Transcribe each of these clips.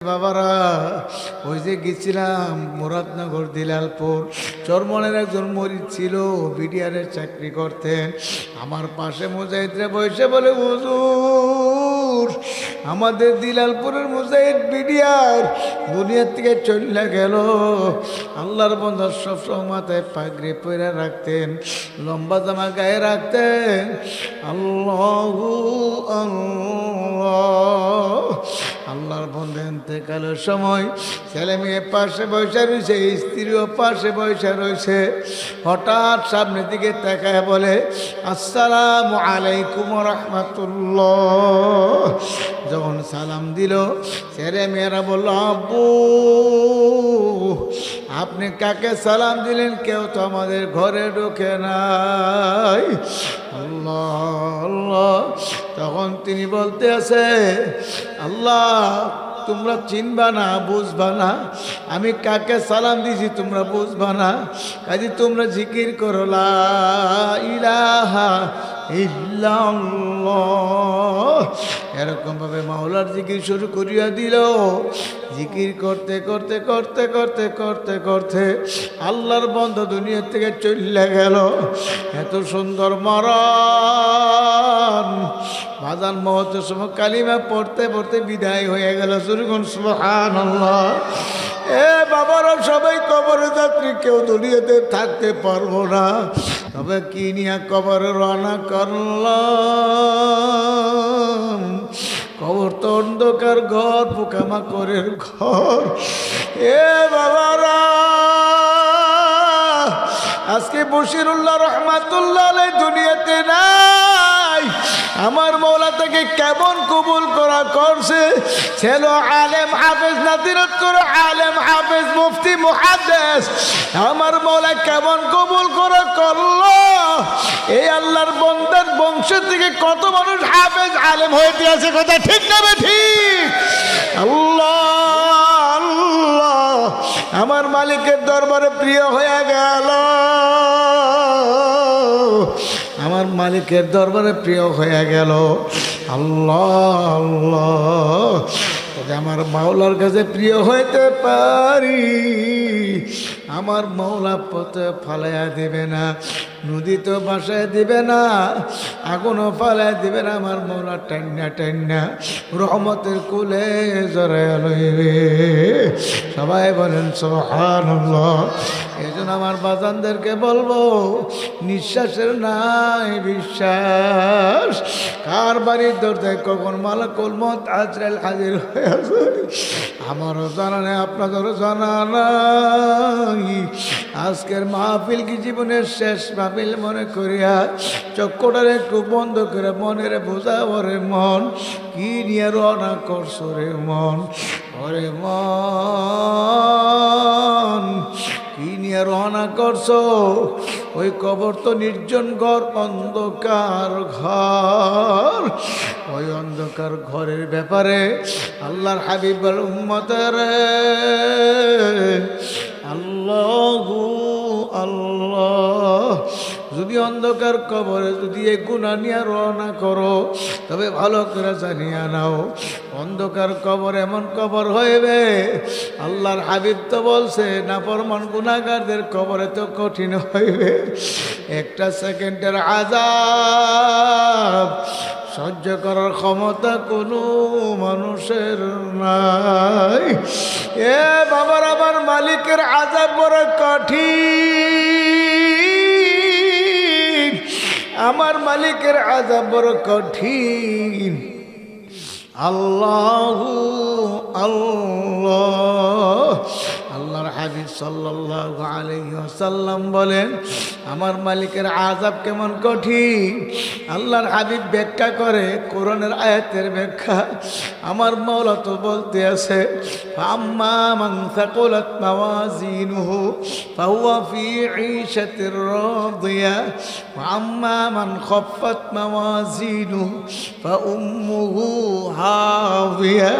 বাবারা, ওই যে গেছিলাম মুরাদনগর, দিলালপুর। চরমনের একজন মরিদ ছিল, বিডিআরের চাকরি করতেন। আমার পাশে মুজাহিদরা বসে বলে, হুজুর, আমাদের দিলালপুরের মুজাহিদ বিডিআর দুনিয়ার থেকে চলে গেল। আল্লাহর বন্ধ সবসময় মাথায় পাগড়ি পরে রাখতেন, লম্বা জামা গায়ে রাখতেন। আল্লাহ আল্লাহ আল্লাহর বন্ধু এতেকালের সময় ছেলে মেয়ে পাশে বসে রয়েছে, স্ত্রীও পাশে বসে রয়েছে। হঠাৎ সামনের দিকে তাকায় বলে, আসসালাম আলাইকুম রহমতুল্লাহ। যখন সালাম দিল, ছেলে মেয়েরা বলল, আব্বু আপনি কাকে সালাম দিলেন? কেউ তো আমাদের ঘরে ঢোকে নাই। আল্লাহ তখন তিনি বলতে আছে, আল্লাহ, তোমরা চিনবা না, বুঝবা না। আমি কাকে সালাম দিছি তোমরা বুঝবা না। কাজে তোমরা জিকির করো, লা ইলাহা ইল্লাল্লাহ। এরকম ভাবে মাওলার জিকির শুরু করিয়া দিল। জিকির করতে করতে করতে করতে করতে করতে আল্লাহর বন্ধ দুনিয়ার থেকে চলে গেল। এত সুন্দর মরণ। বাজান মহত সময় কালিমা পড়তে পড়তে বিদায় হয়ে গেল। সুরগুন সুহান এ বাবারা সবাই কবরে যাত্রী, কেউ দুনিয়াতে থাকতে পারব না। তবে কি নিয়ে কবরে রানা করলাম? কবর তো অন্ধকার ঘর, পোকামাকড়ের ঘর। এ বাবারা, আজকে বশিরুল্লাহ রহমাতুল্লাহ দুনিয়াতে নাই আমার মৌলা থেকে কেমন কবুল করা করছে? ছিল আলেম হাফেজ নাতিরত করে আলেম হাফেজ, মুফতি মুহাদ্দেস, আমার মৌলা কেমন কবুল করা করল? এই আল্লাহর বন্দার বংশ থেকে কত মানুষ হাফেজ, আলেম হয়ে আছে কথা ঠিক না ঠিক? আল্লাহ আল্লাহ, আমার মালিকের দরবারে প্রিয় হয়ে গেল। আমার মালিকের দরবারে প্রিয় হয়ে গেল। আল্লাহ আল্লাহ। তবে আমার মাওলার কাছে প্রিয় হইতে পারি। আমার মাওলা পথে ফালাইয়া দেবে না, নদী তো বাসায় দিবে না, আগুনও ফালাইয়া দিবে না, আমার মৌলা টান্না টান্না রহমতের কুলে জড়াইয়া লইবে। সবাই বলেন সোহান এই জন্য আমার বাজানদেরকে বলব, নিঃশ্বাসের নাই বিশ্বাস। কার বাড়ির দরজায় কখন মালাকুল মত আজরাইল হাজির হয়ে আছে আমারও জানা নেই, আপনাদেরও জানা নাই। আজকের মাহফিল কি জীবনের শেষ মাহফিল মনে করিয়া চক্ষুটার একটু বন্ধ করে মনের বোঝা ওরে মন। কি নিয়ে রওনা করছ রে মন? ওরে মন। রওনা করছ? ওই কবর তো নির্জন ঘর, অন্ধকার ঘর। ওই অন্ধকার ঘরের ব্যাপারে আল্লাহর হাবিবার উম্মতের আল্লাহ আল্লাহ। যদি অন্ধকার কবরে যদি এই গুণা নিয়ে রওনা করো, তবে ভালো করে জানিয়া নাও, অন্ধকার কবর এমন কবর হইবে। আল্লাহর হাবিব তো বলছে না পরমান গুণাগারদের কবরে তো কঠিন হইবে। একটা সেকেন্ডের আজাব সহ্য করার ক্ষমতা কোনো মানুষের নাই। এ বাবার আমার মালিকের আজাব বড় কঠিন। আমার মালিকের আজাব বড় কঠিন। আল্লাহ আল্লাহ। হাবিব সাল্লাহ আলহ্লাম বলেন, আমার মালিকের আজাব কেমন কঠিন? আল্লাহর হাবিব ব্যাখ্যা করে, কোরআনের আয়াতের ব্যাখ্যা। আমার মৌলা তো বলতে আছে আম্মা মান সাকুলাত মাওয়াজিনুহু, ফাহুয়া ফি ঈশাতির রাদিয়া। আম্মা মান খাফফাত মাওয়াজিনুহু, ফাউম্মুহু হাওিয়া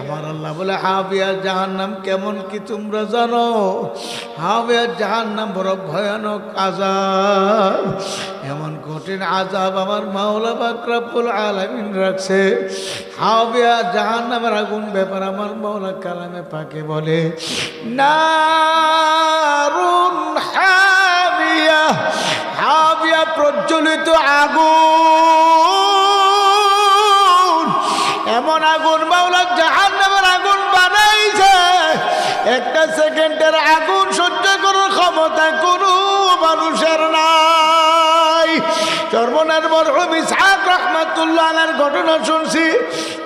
আমার আল্লাহ বলে, হাবিয়া জাহান্নাম কেমন কি তোমরা জানো? হাবিয়া জাহান্নাম বড় ভয়ানক আজাব এমন কঠিন আজাব আমার মাওলা বাকরাবুল আলামিন রাখছে। হাবিয়া জাহান্নামের আগুন ব্যাপার আমার মাওলা কালামে পাকে বলে, নারুন হাবিয়া। হাবিয়া প্রজ্বলিত আগুন। এমন আগুন মাওলা জাহান নামের আগুন বানাইছে। একটা সেকেন্ডের আগুন সহ্য করার ক্ষমতা কোনো মানুষের নাই। চর্মনার মরহুম ইসহাক রহমাতুল্লাহ আলার ঘটনা শুনছি।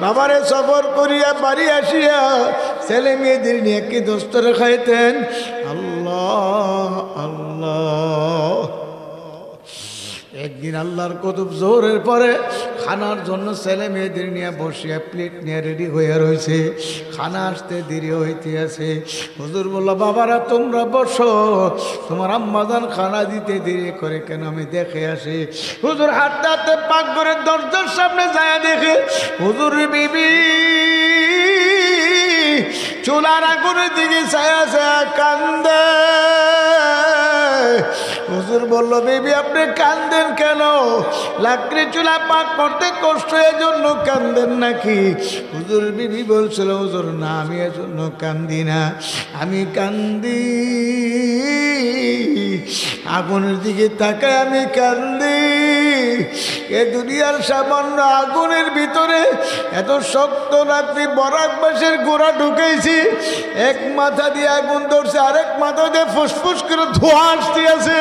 বাবারে সফর করিয়া বাড়ি আসিয়া ছেলে মেয়েদের নিয়ে কি দোস্তরে খাইতেন আল্লাহ আল্লাহ। একদিন আল্লাহর কতুব জোরের পরে খানার জন্য ছেলে মেয়েদের নিয়ে বসিয়া প্লেট নিয়ে রেডি হয়ে রয়েছে খানা আসতে দেরি হইতে আছে হুজুর বলল, বাবারা, তোমরা বসো। তোমার আম্মাজান খানা দিতে দেরি করে কেন? আমি দেখে আসি। হুজুর হাঁটতে হাঁটতে পাক করে দরজার সামনে যায় দেখে, হুজুর বিবি, চুলার আগুনের দিকে ছায়া ছায়া কান্দে। হুজুর বলল, বেবি, আপনি কান্দেন কেন? লাকড়ি চুলা পাক করতে কষ্ট এর জন্য কান্দেন নাকি? হুজুর বিবি বলছিল, হুজুর, না, আমি এজন্য কান্দি না। আমি কান্দি। আগুনের দিকে তাকায় আমি কান্দি। এ দুনিয়ার সামান্য আগুনের ভিতরে এত শক্ত রাত্রি বরাক বাসের গোড়া ঢুকেছি এক মাথা দিয়ে আগুন ধরছে, আরেক মাথা দিয়ে ফুসফুস করে ধোঁয়া আসতে আছে।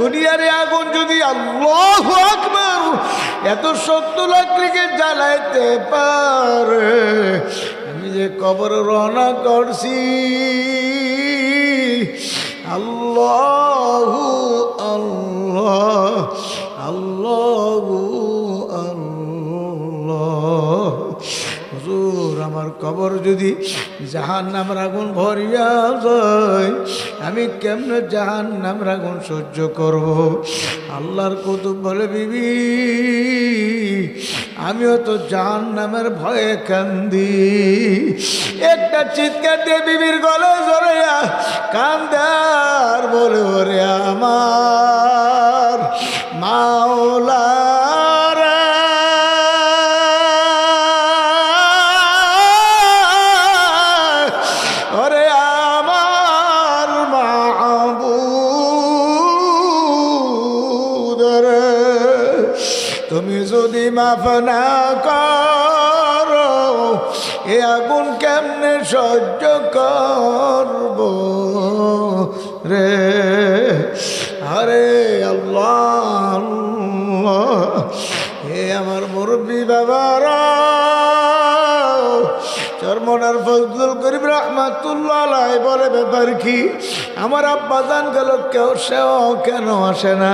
দুনিয়ার আগুন যদি আল্লাহ আকবার, এত শক্ত লাকড়িকে জ্বালাইতে পারে। আমি যে কবর রওনা করছি, আল্লাহ আল্লাহ আল্লাহ আল্লাহ। হুজুর, আমার কবর যদি জাহান নাম রাগুন ভরিয়া যায়, আমি কেমনে জাহান নাম রাগুন সহ্য করব? আল্লাহর কুতুব বলে, বিবি, আমিও তো জাহান নামের ভয়ে কান্দি। একটা চিৎকার দিয়ে বিবির গলে জড়াইয়া কান্দার বলে, ওরে আমার মাওলার না করো, এ আগুন কেমনে সহ্য করব রে? আরে আল্লাহ হে আমার মুরব্বী বাবারা, চরমনার ফজলুল করিম রহমাতুল্লাহ বলে ব্যাপার কি? আমার আব্বা জান গেল, কেউ সেও কেন আসে না?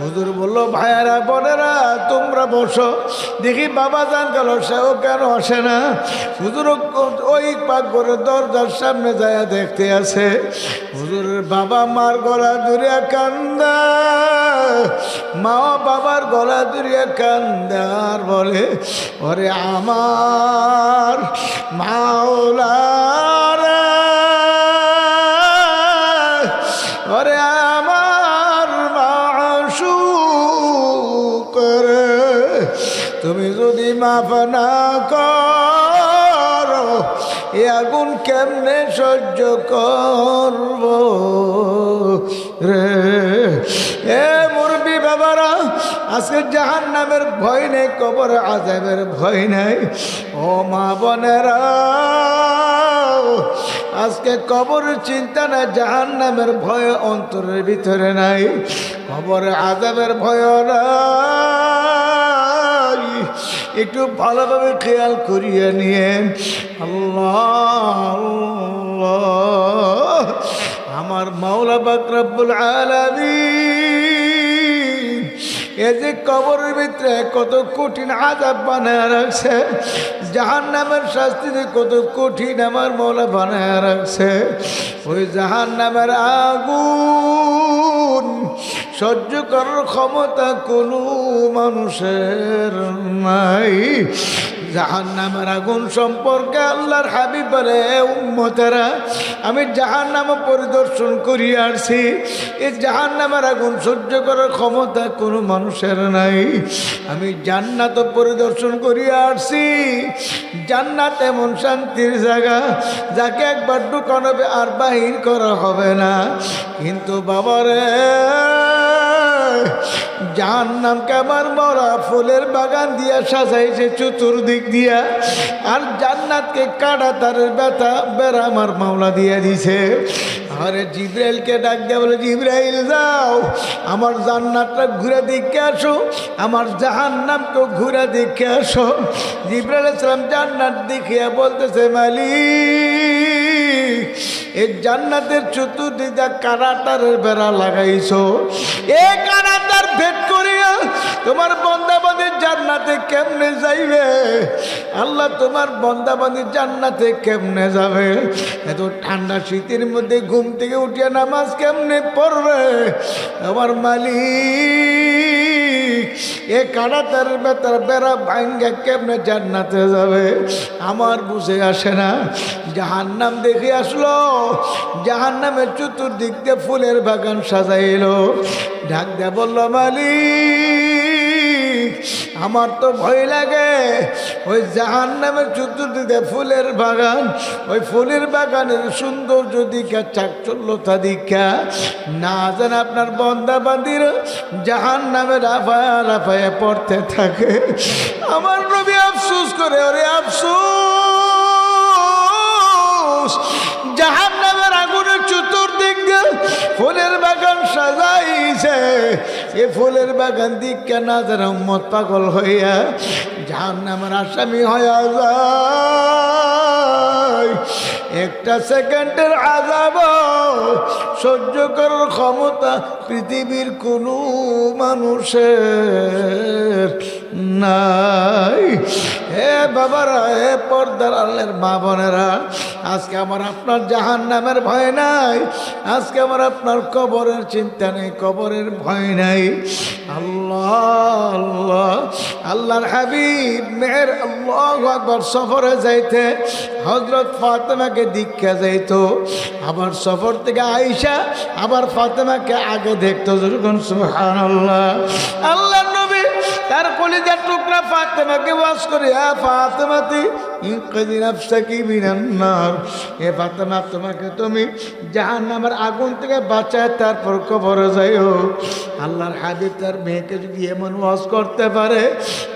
হুজুর বলল, ভাইয়ারা, বোনেরা, তোমরা বসো। দেখি বাবা জান গেল, সেও কেন আসে না? হুজুর ওই পাক করে দরজার সামনে যায় দেখতে আছে। হুজুরের বাবা মার গলা দূরে কান্দা মা বাবার গলা দূরে কান্দার বলে, ওরে আমার মাওলার মাফ না করো, এ আগুন কেমনে সহ্য করব রে? এ মুরবি বাবারা, আজকে জাহান নামের ভয় নেই, কবর আজাবের ভয় নেই। ও মা বোনেরা, আজকে কবর চিন্তা না জাহান নামের ভয় অন্তরের ভিতরে নাই, কবর আজাবের ভয় নাই। একটু ভালোভাবে খেয়াল করিয়ে নিয়ে, আল্লাহ আমার মাওলা বাকরাবুল আলামিন, এ যে কবরের ভিতরে কত কঠিন আজাব বানায় রাখছে জাহান নামের শাস্তিতে কত কঠিন আমার মৌলা বানায় রাখছে, ওই জাহান নামের আগুন সহ্য করার ক্ষমতা কোনো মানুষের নাই। জাহান নামের আগুন সম্পর্কে আল্লাহর হাবিব বলে, উম্মতেরা, আমি জাহান নাম পরিদর্শন করি আসছি। এই জাহান নামের আগুন সহ্য করার ক্ষমতা কোনো মানুষের নাই। আমি জান্নাত পরিদর্শন করি আসছি। জান্নাত এমন শান্তির জায়গা, যাকে একবার ঢুকানো হবে আর বাহির করা হবে না। কিন্তু বাবারে জাহান নামকে আমার মরা ফুলের বাগান দিয়া সাজাইছে চতুর্দিক দিয়া। আর জান্নাতকে কাটা তার ব্যথা, বেড়া আমার মাওলা দিয়া দিছে। আরে জিব্রাইলকে ডাক দেয়া বলে, জিব্রাইল যাও, আমার জান্নাতটা ঘুরে দেখে আসো, আমার জাহান নামকেও ঘুরে দেখে আসো। জিব্রাইল ইসলাম জান্নাত দেখিয়া বলতেছে, মালিক এই জান্নাতের চতুর্দিকে কারাটারের বেড়া লাগাইছো। এ কারাটার ভেদ করিয়া তোমার বন্দাবাদের জান্নাতে কেমনে যাইবে? আল্লাহ তোমার বন্দাবাদের জান্নাতে কেমনে যাবে? এত ঠান্ডা শীতের মধ্যে ঘুম থেকে উঠিয়া নামাজ কেমনে পড়বে? আমার মালিক, এ কারাটার বেতার বেড়া ভাঙ্গা কেমনে জান্নাতে যাবে? আমার বুঝে আসে না। জাহান নাম দেখে আসলো জাহান নামের চতুর্দিক দিয়ে ফুলের বাগান সাজাইল। ঢাক দিয়ে বলল, মালিক আমার তো ভয় লাগে। ওই জাহান নামের চতুর্দিকে ফুলের বাগান, ওই ফুলের বাগানের সৌন্দর্য দিকা চাকচল্যতা দীক্ষা না যেন আপনার বন্দা বান্দির জাহান নামে রাফায়া রাফায়া পড়তে থাকে। আমার নবী আফসুস করে, ওরে আফসুস। জাহান নামের আগুনের চতুর্দিক ফুলের বাগান এ ফুলের বাগান দিক কেনা যারা মত পাগল হইয়া জাহান নামের আসামি হইয়া যায়। একটা সেকেন্ডের আজাব সহ্য করার ক্ষমতা পৃথিবীর কোনো মানুষের নাই। হে বাবারা হে পর্দার আল্লের মা বোনেরা, আজকে আমার আপনার জাহান নামের ভয় নাই, আজকে আমার আপনার কবরের চিন্তা নেই, কবরের ভয় নাই। আল্লাহ আল্লাহ, আল্লাহর হাবিব মেয়ের আল্লাহ আকবর সফরে যাইতে হজরত ফাতেমাকে দীক্ষা যাইত, আবার সফর থেকে আইসা আবার ফাতেমাকে আগে দেখতো যখন সুহান আল্লাহ আল্লাহ তার কলিজার টুকরা ফাতেমাকে বাস করে। হ্যাঁ ফাতেমাতি এ ফাতেমা, তোমাকে তুমি জাহান নামের আগুন থেকে বাঁচায় তারপর কবরে যাইও। আল্লাহর হাবিব তার মেয়েকে যদি এমন ওয়াজ করতে পারে,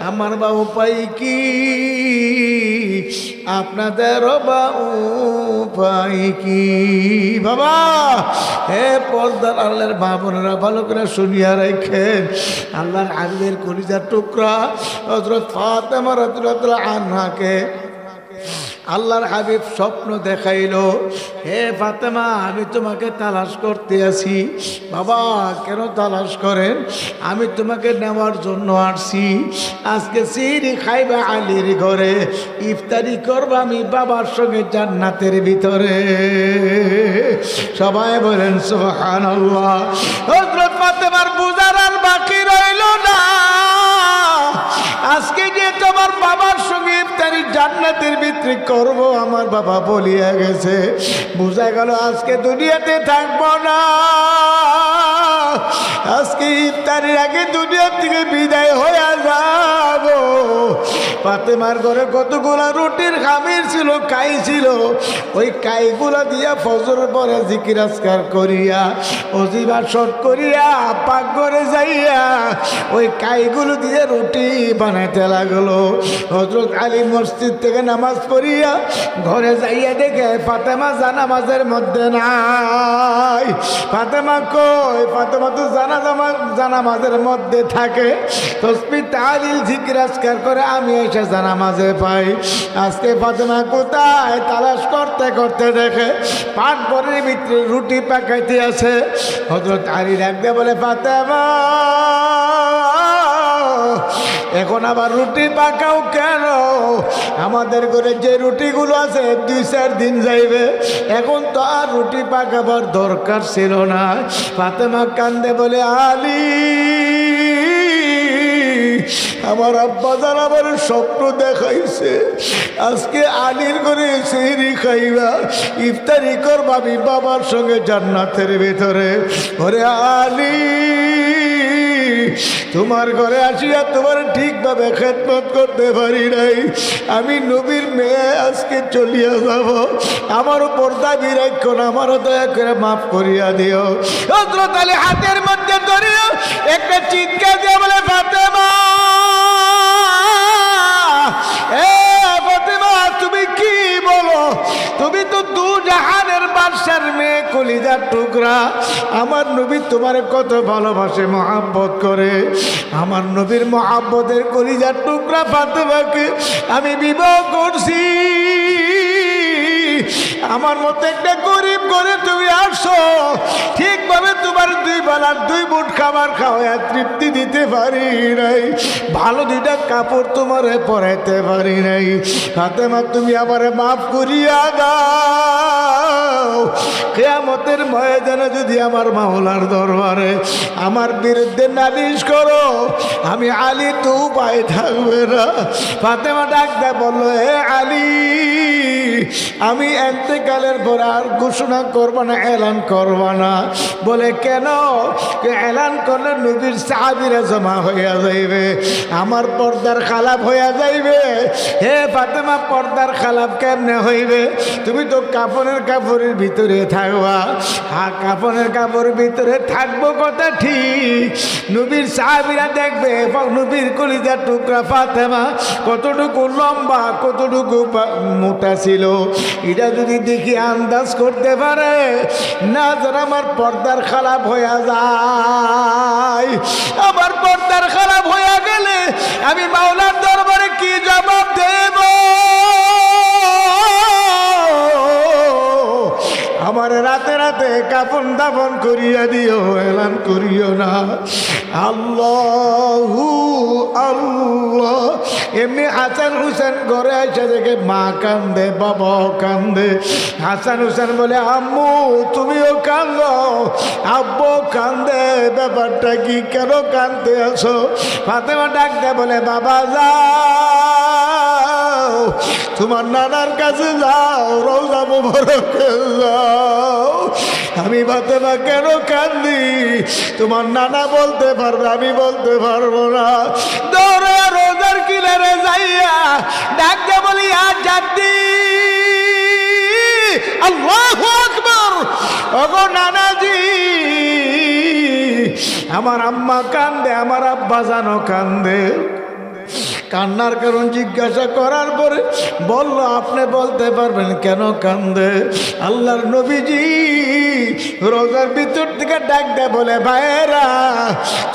আমার বা উপায় কি? আপনাদের বা উপায় কি? বাবা, হে পর্দার আল্লাহর মা ভালো করে শুনিয়া রেখেন। আল্লাহর হাবিবের কলিজার টুকরা হজরত ফাতেমা রতুল্লাহ আনহাকে আল্লাহর হাবিব স্বপ্ন দেখাইলো, হে ফাতেমা, আমি তোমাকে তালাশ করতে আছি। বাবা, কেন তালাশ করেন? আমি তোমাকে নেওয়ার জন্য আসছি। আজকে সিরি খাইবা আলীর ঘরে। ইফতারি করব আমি বাবার সঙ্গে জান্নাতের ভিতরে। সবাই বলেন সোহান আল্লাহ ফাতেমার বুঝার আর বাকি রইল না। আজকে যে তোমার বাবার সঙ্গে ইফতারি জান্নাতের ভিতরে করব, আমার বাবা বলিয়া গেছে। বোঝা গেল আজকে দুনিয়াতে থাকব না। আজকে ইফতারির আগে দুনিয়ার থেকে বিদায় হয়ে যাব। পাতেমার ঘরে কতগুলা রুটির খামির ছিল, কাই ছিল? ওই কাইগুলা দিয়া ফজর পরে জিকির আজকার করিয়া, অজিবা শট করিয়া, পাক ঘরে যাইয়া ওই কাইগুলো দিয়ে রুটি বানাইতে লাগল। হজরত আলী মসজিদ থেকে নামাজ পড়িয়া ঘরে যাইয়া দেখে ফাতেমা জানামাজের মধ্যে নাই। ফাতেমা কই? ফাতেমা তো জানা জানামাজের মধ্যে থাকে। তসবি তালিল জিজ্ঞাসকার করে আমি এসে জানামাজে পাই। আজকে ফাতেমা কোথায়? তালাশ করতে করতে দেখে পাট ঘরের ভিতরে রুটি পাকাইতে আছে হজরত আলী ডাকতে বলে, ফাতেমা, এখন আবার রুটি পাকাও কেন? আমাদের ঘরে যে রুটিগুলো আছে, দুই চার দিন যাইবে। এখন তো আর রুটি পাকাবার দরকার ছিল না। ফাতেমা কান্দে বলে, আলী আমার আব্বা যার আমার স্বপ্ন দেখাইছে, আজকে আলির করে সেহরি খাইবা, ইফতারি করবাবি বাবার সঙ্গে জান্নাতের ভেতরে। ওরে আলী, তোমার ঘরে আসিয়া তোমার ঠিকভাবে খেদমত করতে পারি নাই। আমি নবীর মেয়ে আজকে চলিয়া যাব। আমারও পর্দা বিরাক্ষণ আমারও দয়া করে মাফ করিয়া দিও। আলী হাতের মধ্যে ধরিও একটা চিৎকার দিয়ে বলে, ফাতেমা! তুমি কি বলো? তুমি তো দু জাহানের বাদশার মেয়ে কলিজার টুকরা। আমার নবী তোমার কত ভালোবাসে, মহাব্বত করে। আমার নবীর মহাব্বতের কলিজার টুকরা ফাতেমাকে আমি বিবাহ করছি। আমার মতো একটা গরিব করে তুমি আসো। ঠিকভাবে তোমার দুই বেলার দুই বুট খাবার খাওয়া তৃপ্তি দিতে পারি নাই। ভালো দুইটা কাপড় তোমার পরাইতে পারি নাই। হাতে মা তুমি আবার মাফ করিয়া দাও। কেয়ামতের ময়দানে যদি আমার মাওলার দরবারে আমার বিরুদ্ধে নালিশ করো, আমি আলী তো উপায় থাকবে না। ফাতেমা ডাক দেয়, বলল হে আলী, আমি এতেকালের পর আর ঘোষণা করব না, এলান করব না। বলে, কেন? এলান করলে নবীর সাহাবিরা জমা হইয়া যাইবে, আমার পর্দার খালাপ হইয়া যাইবে। হে ফাতেমা, পর্দার খালাপ কেমনে হইবে? তুমি তো কাপড়ের কাপড়ের ভিতরে থাকবা। হা কাপড়ের কাপড় ভিতরে থাকব কথা ঠিক। নবীর সাহাবিরা দেখবে নবীর কলিজার টুকরা ফাতেমা কতটুকু লম্বা, কতটুকু মোটা ছিল। এটা যদি দেখি আন্দাজ করতে পারে, না যেন আমার পর্দার খারাপ হইয়া যায়। আমার পর্দার খারাপ হইয়া গেলে আমি মাওলার দরবারে কি জবাব দেব? আমার রাতে রাতে কাপন দাপন করিয়া দিও, এলান করিও না। আল্লাহ আল্লাহ। এমনি হাসান হুসেন ঘরে এসে দেখে মা কান্দে বাবা কান্দে। হাসান হুসেন বলে, আম্মু, তুমিও কান্দ? আব্বু কান্দে, ব্যাপারটা কি কেন কান্দতে আছো ফাতেমা ডাক দেয়, বলে, বাবা, যাও। তোমার নানার কাছে যাও আমি ফাতেমা কেন কান্দি? তোমার নানা বলতে পারবে, আমি বলতে পারব না। দৌড়ে রোজার কিনারে যাইয়া ডাক দে বলি, আর জাতি আল্লাহ আকবর। ওগো নানাজি, আমার আম্মা কান্দে, আমার আব্বা জানো কান্দে। কান্নার কারণ জিজ্ঞাসা করার পরে বলল, আপনি বলতে পারবেন কেন কান্দে? আল্লাহর নবীজি রোজার ভিতর থেকে ডাক দে বলে, ভাইয়েরা,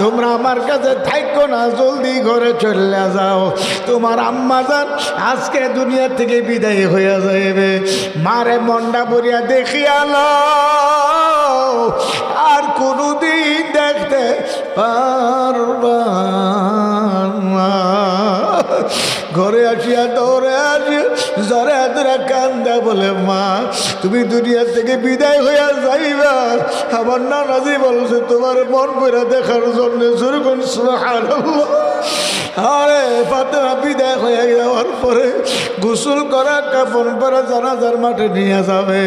তোমরা আমার কাছে থাইকো না, জলদি ঘরে চলে যাও। তোমার আম্মা যান আজকে দুনিয়া থেকে বিদায় হয়ে যাইবে। মারে মন্ডা বরিয়া দেখিয়ালো ঘরে আসিয়া দৌড়ে আসিয়া জরে হাতরা কান্দা বলে, মা, তুমি দুনিয়া থেকে বিদায় হইয়া যাইবা আমার নানাজি বলছে, তোমার মন করে দেখার জন্য করুন সুবহানাল্লাহ। আরে ফাতেমা বিদায় হয়ে যাওয়ার পরে গোসল করা, কাপড় পরে, জানাজার মাঠে নিয়ে যাবে।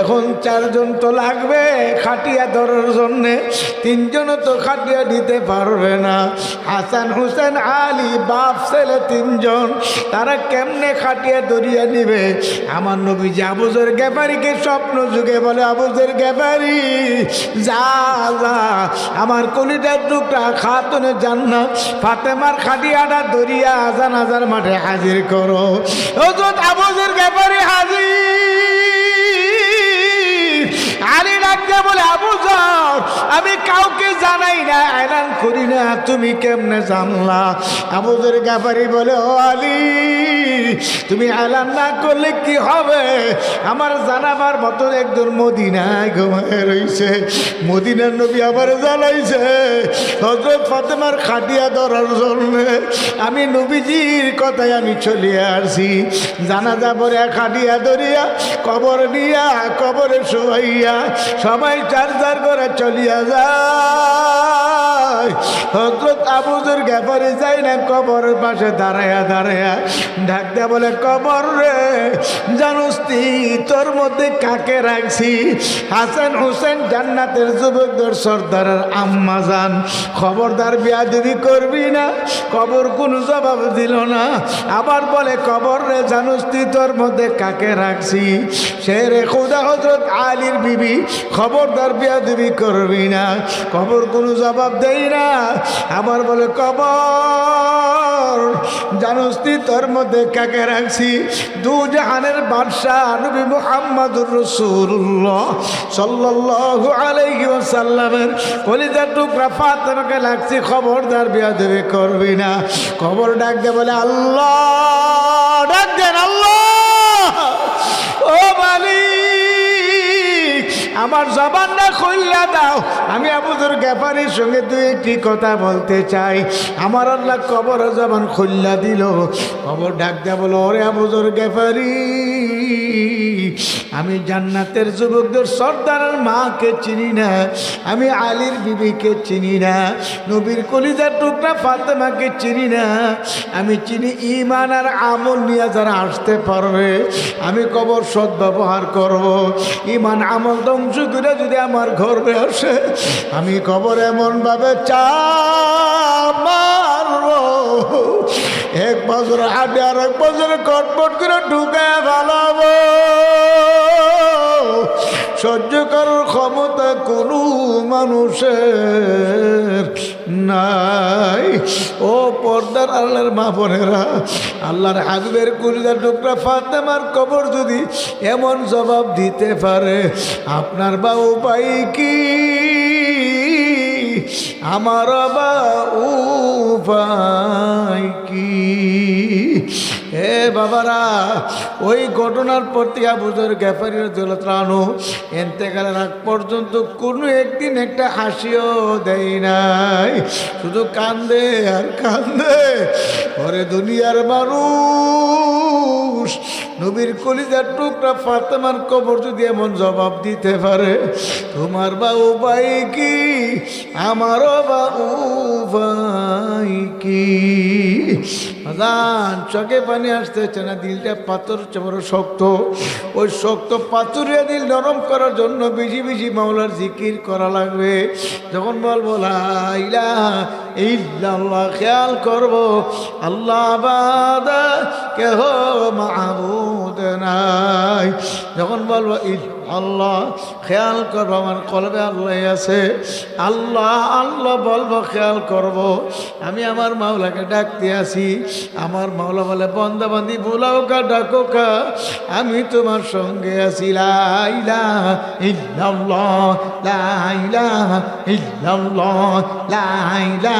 এখন চারজন তো লাগবে খাটিয়া ধরার জন্যে। তিনজনও তো খাটিয়া দিতে পারবে না। হাসান হুসেন, আলী, বাপ, ছেলে তিনজন, তারা কেমনে খাটিয়া দরিয়া নিবে? আমার নবী যে আবুজের গ্যাপারিকে স্বপ্ন যুগে বলে, আবুজের গ্যাপারি, যা যা, আমার কলিটার টুকরা খাতুনে জান্নাত, ফাতেমার খাটিয়াটা দরিয়া আজান আজার মাঠে হাজির করো। হজরত আবুজের ব্যাপারে হাজির। আলী ডাকতে বলে, আবু যাও আমি কাউকে জানাই না, এলান করি না, তুমি কেমনে জানলা? আবুদের ব্যাপারী বলে, ও আলী, তুমি এলান না করলে কি হবে? আমার জানাবার মতো একজন মদিনায় ঘুমায় রইছে। মদিনার নবী আবার জানাইছে হজরত ফাতেমার খাটিয়া ধরার জন্য আমি নবীজির কথায় আমি চলে আসছি জানা যাবরে খাটিয়া ধরিয়া, কবর নিয়া, কবরে শোয়াইয়া সবাই চার চার করে চলিয়া যায়। হজরত আবুজুর গ্যাপারে যাই না, কবরের পাশে দাঁড়ায়া দাঁড়ায়া ডাক দেয়া বলে, কবর রে, জানুস তোর মধ্যে কাকে রাখছি? হাসান হোসেন জান্নাতের যুবকদের সর্দারের আম্মা যান। খবরদার বিয়াদবি করবি না, কবর কোনো জবাব দিল না। আবার বলে, কবর রে, জানুস তোর মধ্যে কাকে রাখছি? সে রে, খুদা হজরত আলীর বিবি খবরদার বিয়াদবি করবি না। কবর কোনো জবাব দেই না। আবার বলে, কবর, জানুস তোর মধ্যে কাকে রাখছি? দু জাহানের বাদশাহ নবী মুহাম্মদুর রসুল্লাহ সাল্লাল্লাহু আলাইহি ওয়াসাল্লামের কলিজার টুকরা ফাতেমাকে লাগছি, খবরদার বিয়া দেবে করবি না। খবর ডাক দে বলে, আল্লাহ, ডাক দেন, আল্লাহ। আমার জবানটা খুললা দাও। আমি আবুদুর গ্যাপারির সঙ্গে দু একটি কথা বলতে চাই। আমার আল্লাহ কবর জবান খুললা দিল। কবর ডাক দেয়া বলো, ওরে আবুদুর গ্যাপারি আমি জান্নাতের যুবকদের সর্দারের মাকে চিনি না, আমি আলীর বিবিকে চিনি না, নবীর কলিজার টুকরা ফাতেমাকে চিনি না। আমি চিনি ইমান আর আমল নিয়ে যারা আসতে পারবে, আমি কবর সৎ ব্যবহার করব। ইমান আমল ধ্বংস করে যদি আমার ঘরে আসে, আমি কবর এমনভাবে চা মারবো এক বছর আগে আর এক বছর কটপট করে ঢুকে ভালাবো সহ্য করার ক্ষমতা কোনো মানুষের নাই। ও পর্দার আল্লাহর মা বোনেরা, আল্লাহর হাবিবের কুলিদার টুকরা ফাতেমার কবর যদি এমন জবাব দিতে পারে, আপনার বা উপায় কি? আমার বা উপায় কি? হে বাবারা, ওই ঘটনার প্রতি আবুজর গ্যাফারির জলত্রাণু এনতেকালের আগ পর্যন্ত কোনো একদিন একটা হাসিও দেয় নাই। শুধু কান্দে আর কান্দে ঘরে দুনিয়ার মানুষ, নবীর কলিজার টুকরা ফাতেমার কবর যদি এমন জবাব দিতে পারে, তোমার বা উপায় কি? আমারও বা উপায় কি? আদান চোখে পানি আসতেছে না, দিলটা পাথর বড় শক্ত। ওই শক্ত পাথরে দিল নরম করার জন্য বেশি বেশি মাওলার জিকির করা লাগবে। যখন বলব লাইলা ইল্লাল্লাহ খেয়াল করব, আল্লাহ কেহ মাহবুদ নাই। যখন বলব আল্লাহ খেয়াল করব, আমার কলবে আল্লাহ আছে। আল্লাহ আল্লাহ বলব, খেয়াল করব। আমি আমার মাওলাকে ডাকতে আসি। আমার মাওলা বলে, বন্দা বান্দি, বোলাও কা ডাকো কা আমি তোমার সঙ্গে আছি। লাইলা ইল্লাল্লাহ লাইলা ইল্লাল্লাহ লাইলা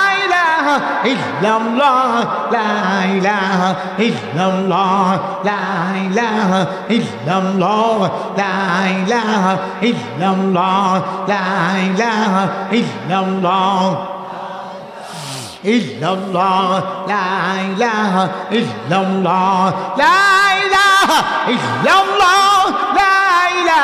illallah la ilaha illallah la ilaha illallah la ilaha illallah la ilaha illallah إلا الله لا إله إلا الله لا إله إلا الله